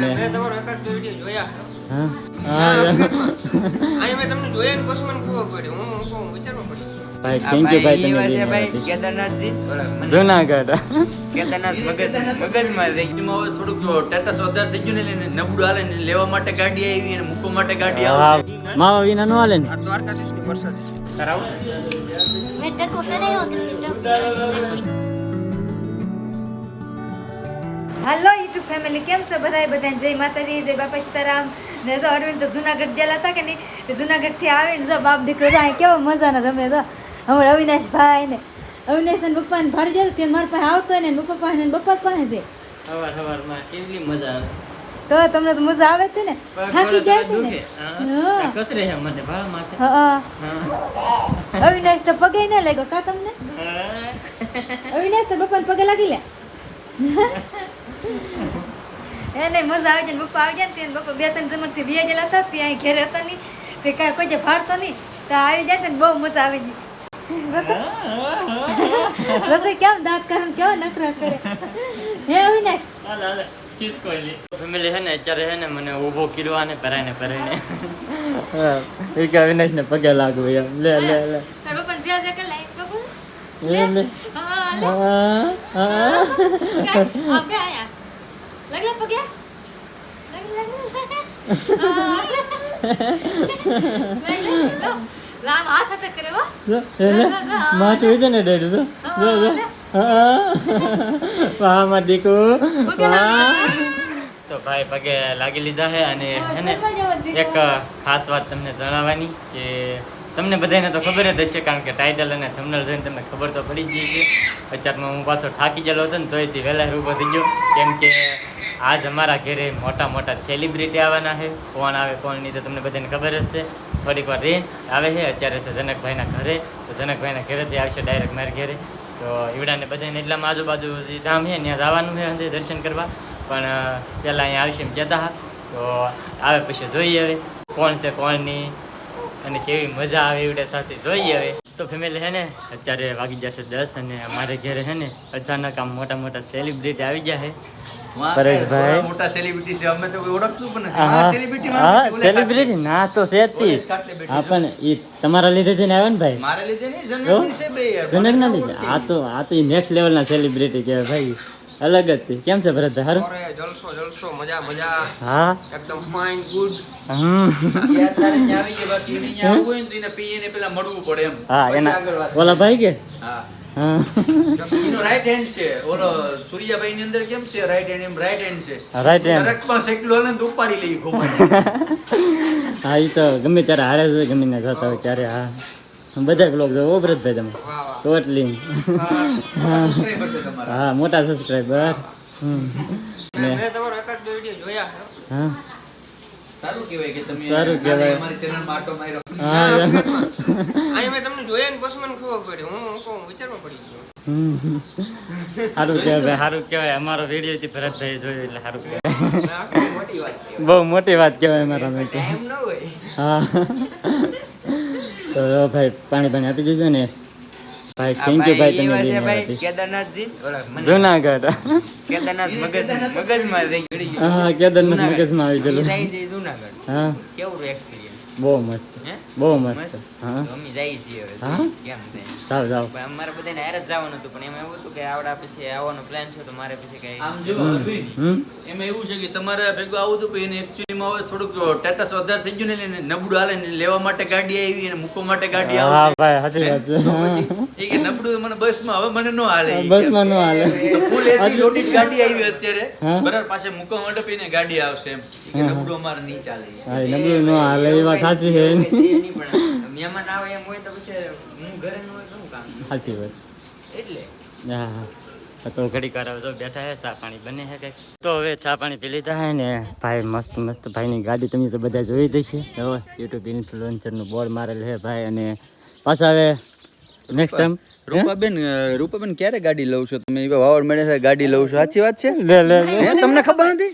મેં તમારો એકાદ બે વીડિયો જોયા હા? હા મેં તમને જોયા ને પછી મને ખબર પડી. હું હું વિચારવા પડી ભાઈ થેન્ક યુ ભાઈ તમે છે ભાઈ કેદારનાથજી. મને કેદારનાથ મગજ મગજમાં રહી. ગયું. હવે થોડુંક ટેટસ વધારે થઈ ગયું ને એટલે નબળું હાલે ને લેવા માટે ગાડી આવી અને મૂકવા માટે ગાડી આવશે. માવા વિના નો હાલે ને. આ દ્વારકાધીશની પ્રસાદી છે. કરાવું મેં ટકો કરાવ્યો કે હાલો યુટ્યુબ ફેમિલી કેમ છો બધાય? બધાને જય માતાજી જય બાપા સીતારામ. ને તો અરવિંદ તો જુનાગઢ ગયેલા હતા કે નહીં? જુનાગઢથી આવીને જો બાપ દીકરો અહીં કેવો મજાના રમે તો. અમારે અવિનાશભાઈ ને અવિનાશ ને પપ્પાને ભાડી જાય તે મારા પાસે આવતો ને પપ્પા પાસે ને બપ્પા પાસે છે સવાર સવારમાં કેટલી મજા આવે? તો તમને તો મજા આવે છે ને. થાકી જાય છે ને? હા. કસરે છે મને ભાળા માથે. હા અવિનાશ તો પગે ન લાગ્યો કા તમને? અવિનાશ તો પપ્પાને પગે લાગી લે. એને મજા આવી જાય બપ્પા આવી જાય ને બપ્પા બે ત્રણ જમણથી બે ગયેલા હતા ત્યાં અહીં ઘેરે હતા નહીં. તે કાંઈ કોઈ ફાડતો નહીં. તો આવી જાય ને બહુ મજા આવી ગઈ રતો કેમ દાંત કરે કેવો નખરા કરે? હે અવિનાશ. ફેમિલી છે ને અત્યારે છે ને મને ઊભો કર્યો અને પરાઈને પરાઈને એ કે અવિનાશ ને પગે લાગુ એમ. લે લે લે. લે લે. હા હા હા. આયા. લાગ પગે લાગ લાગ લામ હાથ હાથ કરે વા જો, એ લે માથું વિધે ને ડેડું જો જો જો હા વાહ માર દીકુ વાહ તો ભાઈ પગે લાગી લીધા છે અને એક ખાસ વાત તમને જણાવવાની કે તમને બધાને તો ખબર જ હશે કારણ કે ટાઇટલ અને થમનલ જોઈને તમને ખબર તો પડી જ ગઈ છે અત્યારમાં હું પાછો થાકી ગયેલો હતો ને તોય તે વહેલા ઊભો થઈ ગયો કેમ કે આજ અમારા ઘરે મોટા મોટા સેલિબ્રિટી આવવાના છે. કોણ આવે, કોણ નહીં, તો તમને બધાને ખબર જ છે થોડીક વાર રેન આવે છે. અત્યારે છે જનકભાઈના ઘરે. તો જનકભાઈના ઘરેથી આવશે ડાયરેક્ટ મારા ઘરે. તો ઈવડાને બધાને એટલામાં આજુબાજુ જે ધામ છે, ત્યાં જવાનું છે અંદર દર્શન કરવા. પણ પહેલાં અહીંયા આવશે એમ કહેતા હા તો આવે પછી જોઈએ હવે કોણ છે, કોણ નહીં. અને કેવી મજા આવે એવડે સાથે જોઈએ હવે. તો ફેમિલી છે ને, અત્યારે વાગી જશે દસ અને અમારે ઘરે છે ને અચાનક આમ મોટા મોટા સેલિબ્રિટી આવી ગયા છે. પરેશભાઈ. મોટા સેલિબ્રિટી છે અમે તો કોઈ ઓળખતું પણ હા સેલિબ્રિટી માં હા નથી, ઓલે સેલિબ્રિટી ના તો છે જ તી. ઓલે કાટલે બેઠી હા પણ એ તમારા લીધે થઈને આવ્યો ને ભાઈ? મારે લીધે નહીં એવું? જનરલ છે બે યાર. જનક ના ના લીધે આ તો આ તો નેક્સ્ટ લેવલના સેલિબ્રિટી કહેવાય ભાઈ. અલગ જ કેમ છે ભરતભાઈ હારું? જલસો જલસો મજા મજા. હા? એકદમ ફાઇન ગુડ હમ. બાકી એને ન્યા આવવું હોય ને તો એને પેલા મળવું પડે એમ. હા એના આગળ ઓલા ભાઈ કે? હા. એનો રાઈટ હેન્ડ છે. ઓલો સૂર્યાભાઈ ની અંદર કેમ છે રાઈટ હેન્ડ એમ રાઈટ હેન્ડ છે. hand. નરકમાં સાયકલ હાલે ને તો ઉપાડી લઈ. હા એ તો ગમે ત્યારે હારે જ ગમે ને જતા હોય ત્યારે હા. બધા બ્લોગ જોવો ભરતભાઈ તમે? ટોટલી હા મોટા સબસ્ક્રાઈબર મેં મેં તમારો એકાદ બે વીડિયો જોયા. હા. સારું કહેવાય કે તમે સારું કહેવાય. અમારી ચેનલ માટો માર્યો. હા અહીં મેં તમને જોયા ને પછી મને ખબર પડી. હું હું કહું વિચારવા પડી ગયો. સારું કહેવાય સારું કહેવાય. અમારો વીડિયો થી ભરતભાઈ જોયો એટલે સારું કહેવાય. મોટી વાત બહુ મોટી વાત કહેવાય અમારા માટે. એમ ન હોય. હા. તો ભાઈ પાણી પાણી આપી દીધું ને. ભાઈ થેન્ક યુ ભાઈ તમે છે લઈને ભાઈ આવ્યા કેદારનાથજી. મને જુનાગઢ. કેદારનાથ મગજ મગજમાં રહી ગયું. હા કેદારનાથ મગજમાં આવી ગયેલું. જુનાગઢ હા. કેવું એક્સપિરિયન્સ બહુ મસ્ત. બહુ મસ્ત? હા? હવે કેમ જાઓ જાઓ પણ અમારે બધાને હેર જ જવાનું હતું પણ એમાં એવું હતું કે આવડા પછી આવવાનો પ્લાન છે તો મારે પછી કઈ આમ જો એમાં એવું છે કે તમારે ભેગું આવું હતું પણ એને actually માં હવે થોડુંક ટેટસ વધારે થઈ ગયું ને એને નબળું હાલે ને લેવા માટે ગાડી આવી અને મૂકવા માટે ગાડી હા આવશે. ભાઈ સાચી વાત છે. એ કે નબળું મને બસમાં હવે મને નો હાલે. બસમાં ન હાલે. ફૂલ એસી લોટેડ ગાડી આવી અત્યારે. બરાબર પાસે મૂકવા માટે પીને ગાડી આવશે એમ. ઈ કે નબળું અમારે નહીં ચાલે. નબળું નો હાલે એ વાત સાચી છે. મહેમાન આવે એમ હોય તો પછી હું ઘરે ન હોય તો શું કામ? સાચી વાત. એટલે. હા હા. તો ઘડી કરાવે તો જો બેઠા હે ચા પાણી બને હે કંઈક. તો હવે ચા પાણી પી લીધા હે ને ભાઈ મસ્ત મસ્ત ભાઈની ગાડી તમે તો બધા જોઈ જ છે હવે યુટ્યુબ ઇન્ફ્લુએન્સરનું બોર્ડ મારેલ છે ભાઈ અને પાછા હવે નેક્સ્ટ ટાઈમ રૂપાબેન રૂપાબેન ક્યારે ગાડી લઉં છો? તમે એવા વાવડ મળે છે ગાડી લઉં છો. સાચી વાત છે? લે લે તમને ખબર નથી?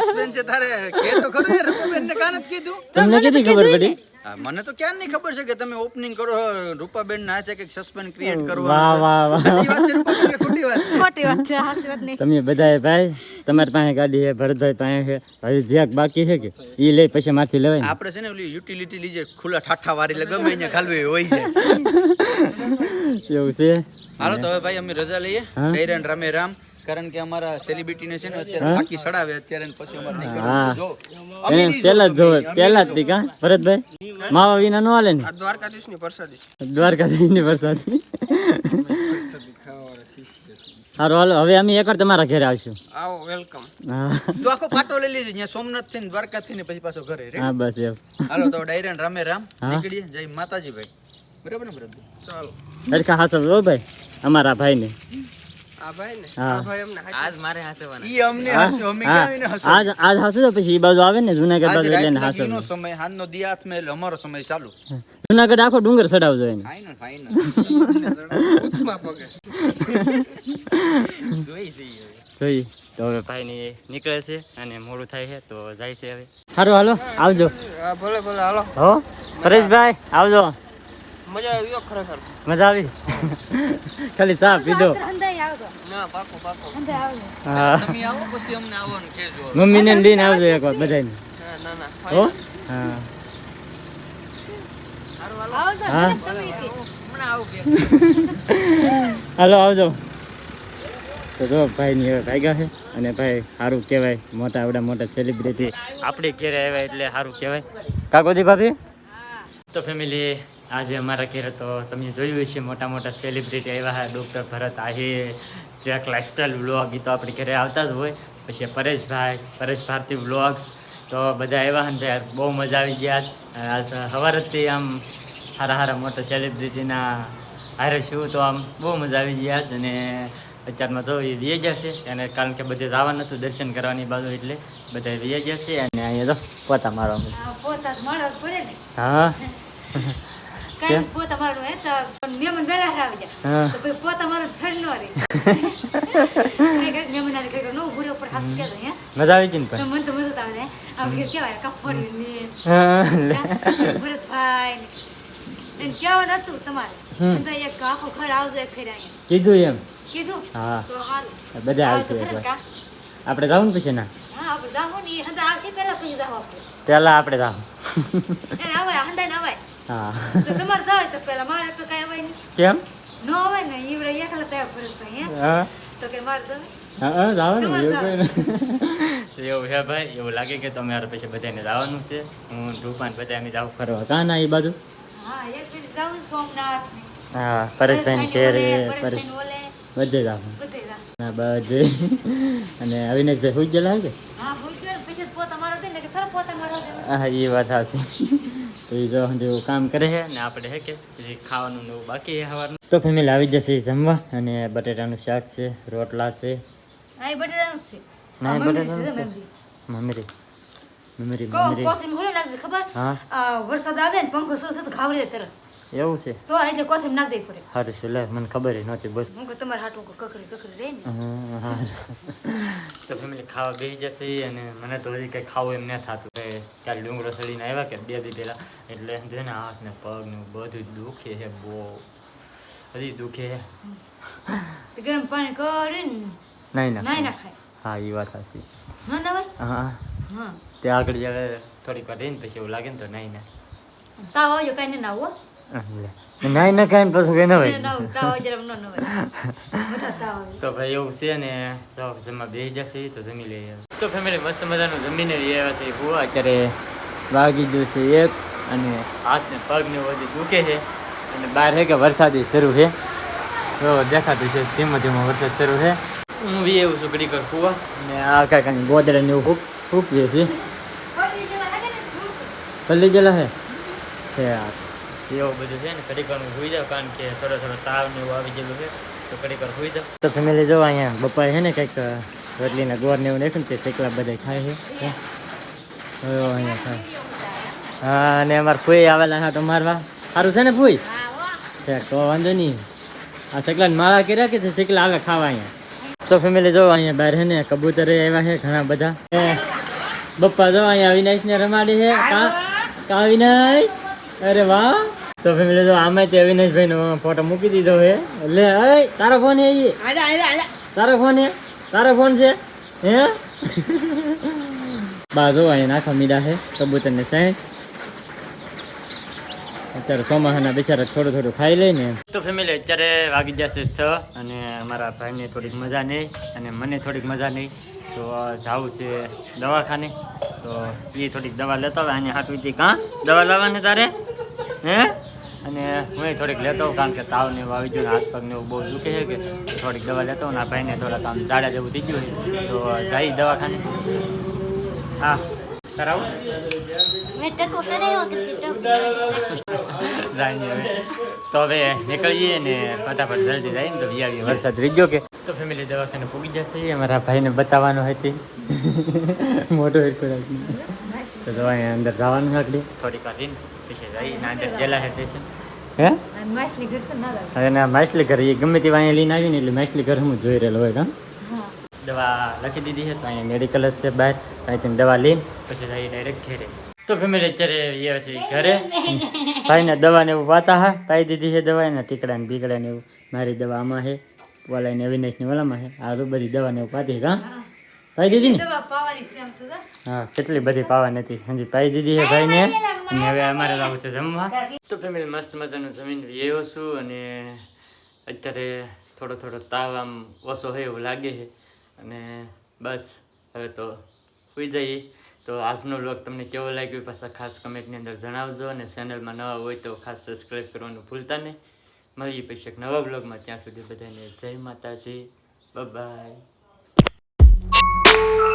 સસ્પેન્સ છે તારે. કે તો ખરો રૂપાબેન ને કાન જ કીધું. તમને કીધી ખબર પડી? હા, મને તો ક્યાં નહીં ખબર છે કે તમે ઓપનિંગ કરો રૂપાબેન ના હાથે કંઈક સસ્પેન્સ ક્રિએટ કરવા વાહ વાહ સાચી વાત છે રૂપાબેન ખોટી વાત છે. ખોટી વાત છે હાસી વાત નહીં. તમે બધાએ ભાઈ તમારી પાસે ગાડી છે ભરતભાઈ પાસે છે હજી જેક બાકી છે કે એ લઈ પછી માથી લેવાય આપણે છે ને ઓલી યુટિલિટી લીજે ખુલ્લા ઠાઠા વારી એટલે ગમે અહીંયા ખાલવી હોય છે એવું છે? હાલો તો હવે ભાઈ અમે રજા લઈએ. રામે રામ. કારણ કે અમારા સેલિબ્રિટી ને છે ને અત્યારે બાકી સડાવે અત્યારે ને પછી અમારે. હા. જો પેલા જ જોવે પેલા જ ભરતભાઈ? માવા વિના નો હાલે ને? દ્વારકાધીશની પ્રસાદી દ્વારકાધીશની પ્રસાદી. સારું હાલો હવે અમે એકવાર તમારા ઘરે આવશું. આવો વેલકમ તું આખો પાટો લઈ લીધી ત્યાં સોમનાથ થઈને દ્વારકા થઈને પછી પાછો ઘરે હા બસ એમ. હાલો તો ડાયરેન રામે રામ નીકળીએ. જય માતાજી ભાઈ. બરાબર ને બરાબર ચાલો. સરખા હાસવ ભાઈ અમારા ભાઈને. આ ભાઈ ને? હા. આ ભાઈ અમને હાચી- આજ મારે હાસવાના. ઈ અમને હા? હસો અમે હા. ક્યાં આવીને હસો આજ આજ હાસુ પછી બાજુ આવે ને જુનાગઢ બાજુ એટલે એને રાત લગીનો હાસુ સમય હાંજનો દી હાથમાં અમારો સમય ચાલુ. જુનાગઢ આખો ડુંગર ચડાવજો એને. ફાઈનલ ફાઈનલ જોઈ જોઈ. તો હવે ભાઈની નીકળે છે અને મોડું થાય છે તો જાય છે હવે. સારું હાલો આવજો. ભલે ભલે હાલો. હો? પરેશભાઈ આવજો. મજા આવી ખરેખર. મજા આવી? ખાલી ચા પીધો. અંધાઈ આવજો ના પાકો પાકો. આવજો. હા. તમે આવો પછી અમને આવવાનું કહેજો મમ્મીને ને લઈને આવજો એકવાર બધાને ના ના ના હો? હા. હા. તરત તમે ઈ. હમણાં આવું કે. હાલો આવજો. તો જો ભાઈ ની હવે ભાગ્યા છે અને ભાઈ સારું કહેવાય. મોટા આવડા મોટા સેલિબ્રિટી આપણે ઘેરે આવ્યા એટલે સારું કહેવાય. કાકોજી ભાભી? તો ફેમિલી આજે અમારા ઘેર તો તમે જોયું છે મોટા મોટા સેલિબ્રિટી આવ્યા છે doctor Bharat Ahir Jack lifestyle vlog એ તો આપણે ઘરે આવતા જ હોય. પછી પરેશભાઈ પરેશ ભારતી વ્લોગ્સ તો બધા આવ્યા ને ત્યાં બહુ મજા આવી ગયા આજ સવારથી આમ સારા સારા મોટા સેલિબ્રિટીના હારે છું તો આમ બહુ મજા આવી ગયા છે. અને અત્યારમાં તો એ ગયા છે અને કારણ કે બધે જવાનું હતું દર્શન કરવાની બાજુ એટલે બધા ગયા છે. અને અહીંયા તો પોતા મારવા હા. કાંઈ હે તો જાય તો પછી ફેર ન ઉપર હે મજા આવી ગઈ ને તો તો મજા આવે ને આમ કે કહેવાય કપડ ને. હા, લે. ને. એને હતું તમારે. તો એક આખો ઘર આવજો એક ફેર અહીંયા કીધું એમ? કીધું? હા. તો હારું. બધા આવશે? આપણે જાવું ને પછી ના? હા આપણે જાહો ને એ આવશે પહેલા પછી જાહો આપણે. પહેલા આપણે જાવું આવાય ને આવાય હા. તો તમારે જાવ તો પહેલા મારે તો કાંઈ અવાય નહીં. કેમ? ન અવાય ને ઈવડે એકલા તૈયાર ભરતભાઈ હા. તો કે મારે તો હા હા જાવ ને એવું કોઈ એવું છે ભાઈ એવું લાગે કે તમારે પછી બધાને જવાનું છે. હું રૂપાન બધા અમે જાવ ફરવા. કાં ના એ બાજુ? હા એક ફેર જાઉં સોમનાથ હા પરેશભાઈ ઘેરે પરેશ બધે જાવ બધે ના બધે. અને અવિનાશભાઈ સુઈ ગયેલા છે હા હું ગયો પછી પોતા મારો દે ને કે થોડા પોતા મારો દે. હા એ વાત સાચી. તો એ જો જેવું કામ કરે છે ને આપણે હે કે ખાવાનું એવું બાકી છે સવારનું તો ફેમિલી આવી જશે જમવા અને બટેટાનું શાક છે રોટલા છે. મમરી. મમરી. મમરી ખબર? વરસાદ આવે ને પંખો સરસ તો ઘાવડી તરત. એવું છે? તો એટલે કોથમીર નાખ દે પડે. સારું છે લે મને ખબર નહોતી બસ. હું કે તમારે હાટું કકરી કકરી રહે ને. તો ફેમિલી ખાવા બેસી જશે અને મને તો હજી કંઈ ખાવું એમ ન થતું. કે ત્યારે ડુંગરો ચડીને આવ્યા કે બે દી પહેલાં. એટલે છે ને હાથ ને પગ ને બધું દુખે છે બહુ. હજી દુખે છે. ગરમ પાણી કરીને નહીં ના નાઈ ના ખાય હા એ વાત સાચી. ના હા. હા. તે આગળ જ્યારે થોડીક વાર રહીને પછી એવું લાગે ને તો નહીં ના તાવ આવ્યો કાંઈ ના નાવો નાઈ ના ને પછી કઈ ના જરા ન નવાય તો ભાઈ એવું છે ને સૌ જમવા બે જશે તો જમી લઈએ. તો ફેમિલી મસ્ત મજાનું જમીને લઈ આવ્યા છે. હું અત્યારે વાગી ગયું છે એક અને હાથ ને પગ ને બધું દુખે છે. અને બહાર છે કે વરસાદી શરૂ છે. તો દેખાતું છે ધીમો ધીમો વરસાદ શરૂ છે. હું બી એવું છું ઘડી કર કુવા અને આ કાંઈ કાંઈ ગોદડા ને એવું ફૂકીએ છીએ. પલ્લી ગયેલા હે? છે યાર એવું બધું છે ને ઘડીક હું સુઈ જાઉં કારણ કે થોડો થોડો તાવ ને એવું આવી ગયેલું છે, તો ઘડીક વાર સુઈ જાઉં તો ફેમિલી જો અહીંયા બપોરે છે ને કંઈક રોટલીના ગોળ ને એવું નાખ્યું ને તે શેકલા બધા ખાય છે. અહીંયા ખાય હા, અને અમારે ફૂઈ આવેલા હાટો મારવા સારું છે ને ફૂઈ? તો વાંધો નહીં. આ શેકલાને માળા કર્યા કે શેકલા આવે ખાવા અહીંયા? તો ફેમિલી જો અહીંયા બહાર છે ને, કબૂતર આવ્યા છે ઘણા બધા. બપ્પા જો અહીંયા અવિનાશ ને રમાડી છે. કા અવિનાશ? અરે વાહ! તો ફેમિલી તો આમે તે અવિનાશભાઈ નો ફોટો મૂકી દીધો હે એટલે હે તારો ફોન હે ઈ. તારો ફોન હે તારો ફોન છે. હે? બા જો અહીંયા નાખા મીડા છે કબૂતર ને સાઈઠ અત્યારે ચોમાસાના બિચારા થોડું થોડું ખાઈ લઈ ને. તો ફેમિલી અત્યારે વાગી જશે છ અને અમારા ભાઈને થોડીક મજા નહીં અને મને થોડીક મજા નહીં. તો જાવું છે દવાખાને. તો એ થોડીક દવા લેતા આવે અને હાથ ઉઠી કાં? દવા લાવવાની તારે? હે? અને હું થોડીક લેતો હોઉં કારણ કે તાવ ને વાવી આવી ગયો હાથ પગ ને એવું બહુ દુખે છે કે થોડીક દવા લેતો હોઉં ને આ ભાઈને થોડાક આમ ઝાડા જેવું થઈ ગયું હોય તો જાય દવાખાને. હા. કરાવું? જાય ને હવે. તો હવે નીકળીએ ને ફટાફટ જલ્દી જાય ને તો વરસાદ રહી ગયો કે? તો ફેમિલી દવાખાને પૂગી જશે અમારા ભાઈને બતાવવાનું હતી મોટો તો દવાની અંદર જવાનું આગળ થોડીક વાર રહીને પછી જઈને અંદર જેલા છે પેશન્ટ હે? માછલી ઘર છે ના માછલી ઘર એ ગમે તે અહીંયા લઈને આવીને એટલે માછલી ઘર હું જોઈ રહેલો હોય હા? દવા લખી દીધી છે તો અહીંયા મેડિકલ જ છે બહાર. અહીંથી દવા લઈને પછી ડાયરેક્ટ ઘરે. તો ફેમિલી અત્યારે એ છે ઘરે. ભાઈને દવાને એવું વાતા હા પાઈ દીધી છે દવા એના ટીકડા ને બીકડા ને એવું. મારી દવા આમાં છે ઓલા ને અવિનાશની ઓલામાં છે. આ તો બધી દવા ને એવું પાતી હા. પાઈ દીદી ને? પાવાની. હા કેટલી બધી પાવા નથી. હજી ભાઈ દીદી છે ભાઈને. અને હવે અમારે લાવું છે જમવા. તો ફેમિલી મસ્ત મજાનું જમીન વ્યયો છું અને અત્યારે થોડો થોડો તાવ આમ ઓછો હોય એવું લાગે છે. અને બસ હવે તો સુઈ જઈએ. તો આજનો વ્લોગ તમને કેવો લાગ્યો એ પાછા ખાસ કમેન્ટની અંદર જણાવજો અને ચેનલમાં નવા હોય તો ખાસ સબસ્ક્રાઈબ કરવાનું ભૂલતા નહીં. મળીએ પછી એક નવા બ્લોગમાં ત્યાં સુધી બધાને જય માતાજી. By you